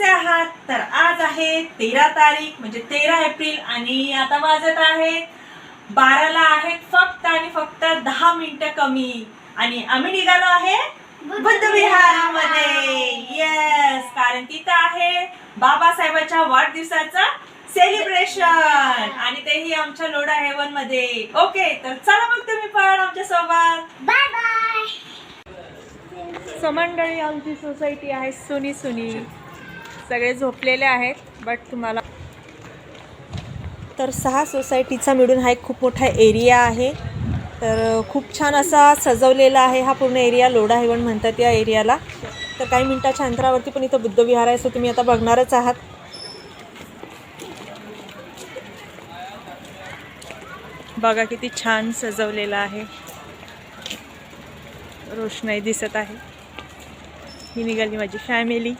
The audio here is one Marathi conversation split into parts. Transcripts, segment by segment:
आहे तेरा तारीख म्हणजे तेरा एप्रिल आणि आता वाजत आहे. बाराला आहेत फक्त आणि फक्त दहा मिनिटं कमी. आणि आम्ही निघालो आहे बुद्ध विहारामध्ये येस कारण तिथं आहे बाबासाहेबांच्या वाढदिवसाचं सेलिब्रेशन आणि तेही आमच्या लोडा हेवनमध्ये ओके तर चला मग तुम्ही पण आमच्यासोबत बाय बाय समंडळी आमची सोसायटी आहे सुनी सुनी. सगळे झोपलेले आहेत बट तुम्हाला तर सहा सोसायटीचा मिळून हा एक खूप मोठा एरिया आहे. तर खूप छान असा सजवलेला आहे हा पूर्ण एरिया लोढा हेवन म्हणतात या एरियाला तर काही मिनटाच्या अंतरावरती पण इथं बुद्ध विहार आहे सो तुम्ही आता बघणारच आहात. बघा किती छान सजवलेलं आहे. रोषणाई दिसत आहे. ही निघाली माझी फॅमिली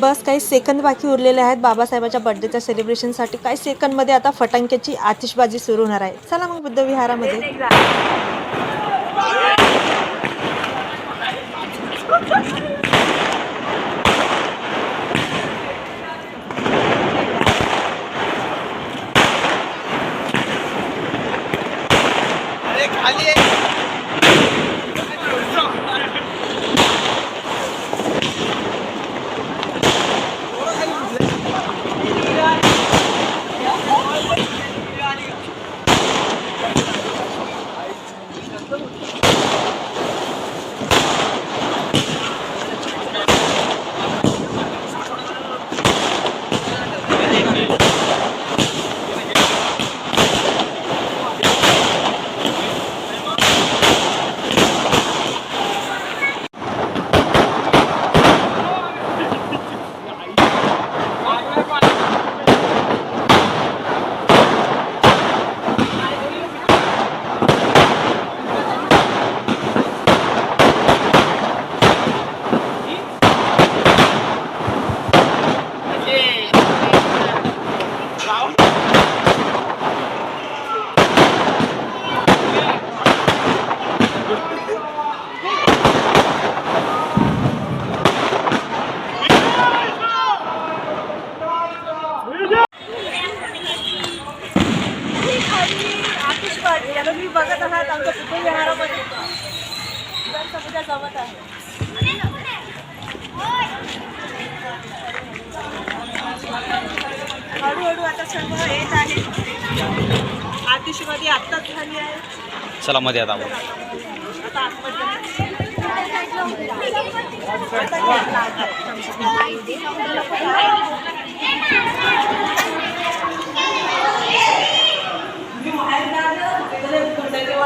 बस काही सेकंद बाकी उरलेले आहेत. बाबासाहेबाच्या बर्थडेच्या सेलिब्रेशनसाठी काही सेकंदमध्ये आता फटांक्याची आतिषबाजी सुरू होणार आहे. चला मग बुद्ध विहारामध्ये आतिषबाजी आहात आमच्या बुद्ध विहारामध्ये मुलांचा पूजा जमत आहे. हळूहळू आता सर्व येत आहे. आतिषबाजी आत्ताच झाली आहे. चला मध्ये आता आपण. आता आतमध्ये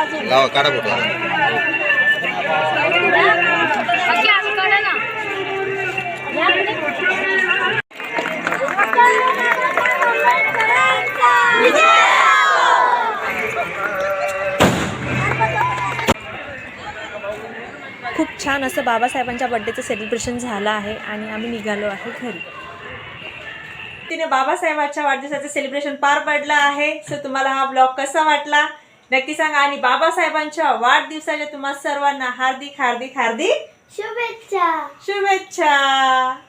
लाव काढा फोटो खूप छान असं बाबासाहेबांच्या बड्डेचं सेलिब्रेशन झालं आहे आणि आम्ही निघालो आहे घरी. तिने बाबासाहेबांच्या वाढदिवसाचं सेलिब्रेशन पार पडलं आहे. सो तुम्हाला हा ब्लॉग कसा वाटला? नक्की सांगा. आणि बाबासाहेबांच्या वाढदिवसाच्या तुम्हाला सर्वांना हार्दिक हार्दिक हार्दिक शुभेच्छा. शुभेच्छा.